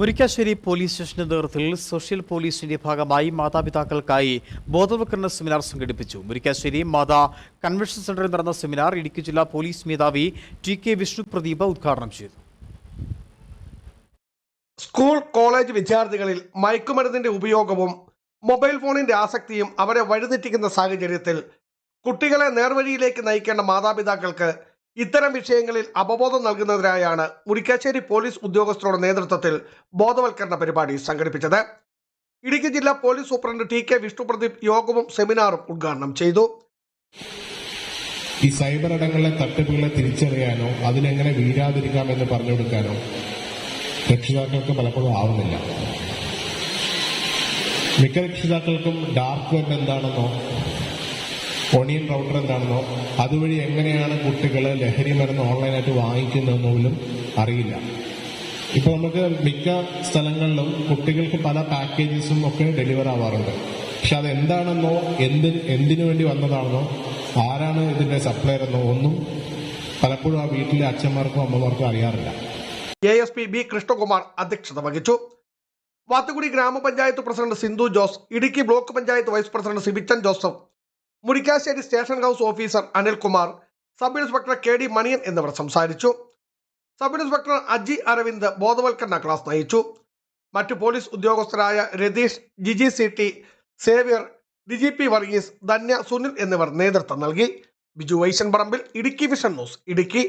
Murickassery police സ്റ്റേഷന്റെ നേതൃത്വത്തിൽ social പോലീസിന്റെ ഭാഗമായി മാതാപിതാക്കൾക്കായി ബോധവൽക്കരണ സെമിനാർ സംഘടിപ്പിച്ചു. മുരിക്കാശ്ശേരി മാതാ കൺവെൻഷൻ സെന്ററിൽ നടന്ന സെമിനാർ ഇടുക്കി ജില്ലാ പോലീസ് മേധാവി ടി കെ വിഷ്ണു പ്രദീപ് ഉദ്ഘാടനം ചെയ്തു. സ്കൂൾ കോളേജ് വിദ്യാർത്ഥികളിൽ മയക്കുമരുന്നിന്റെ ഉപയോഗവും മൊബൈൽ ഫോണിന്റെ ആസക്തിയും അവരെ വഴിതെറ്റിക്കുന്ന സാഹചര്യത്തിൽ കുട്ടികളെ നേർവഴിയിലേക്ക് നയിക്കേണ്ട മാതാപിതാക്കൾക്ക് ഇത്തരം വിഷയങ്ങളിൽ അവബോധം നൽകുന്നതിനായാണ് മുരിക്കാശ്ശേരി പോലീസ് ഉദ്യോഗസ്ഥരുടെ നേതൃത്വത്തിൽ ബോധവൽക്കരണ പരിപാടി സംഘടിപ്പിച്ചത്. ഇടുക്കി ജില്ലാ police superintendent T K Vishnupradeep യോഗവും സെമിനാറും ഉദ്ഘാടനം ചെയ്തു. ഈ സൈബർ ഇടങ്ങളിലെ തട്ടിപ്പുകളെ തിരിച്ചറിയാനോ അതിനെങ്ങനെ വീഴാതിരിക്കാം എന്ന് പറഞ്ഞു കൊടുക്കാനോ രക്ഷിതാക്കൾക്ക് പലപ്പോഴും ആവുന്നില്ല. മിക്ക രക്ഷിതാക്കൾക്കും ഡാർക്ക് വെബ് എന്താണെന്നോ ഒണിയൻ റൗട്ടർ എന്താണെന്നോ അതുവഴി എങ്ങനെയാണ് കുട്ടികൾ ലഹരി മരുന്ന് ഓൺലൈനായിട്ട് വാങ്ങിക്കുന്നതെന്ന് പോലും അറിയില്ല. ഇപ്പൊ നമുക്ക് മിക്ക സ്ഥലങ്ങളിലും കുട്ടികൾക്ക് പല പാക്കേജസും ഒക്കെ ഡെലിവർ ആവാറുണ്ട്. പക്ഷെ അത് എന്താണെന്നോ എന്ത് എന്തിനു വേണ്ടി വന്നതാണെന്നോ ആരാണ് ഇതിന്റെ സപ്ലയർ എന്നോ ഒന്നും പലപ്പോഴും ആ വീട്ടിലെ അച്ഛന്മാർക്കും അമ്മമാർക്കും അറിയാറില്ല. A S P B Krishnakumar അധ്യക്ഷത വഹിച്ചു. വാത്തുകുടി ഗ്രാമപഞ്ചായത്ത് president Sindhu Jose Idukki block panchayat vice president Sibichan Joseph Murikkassery station house officer Anilkumar sub inspector K D Maniyan എന്നിവർ സംസാരിച്ചു. സബ് ഇൻസ്പെക്ടർ അജി അരവിന്ദ് ബോധവൽക്കരണ ക്ലാസ് നയിച്ചു. മറ്റു police ഉദ്യോഗസ്ഥരായ Ratheesh Jiji C T Xavier D G P Varghese Dhanya Sunil എന്നിവർ നേതൃത്വം നൽകി. Biju Vaishan Parambil Idukki vision news Idukki.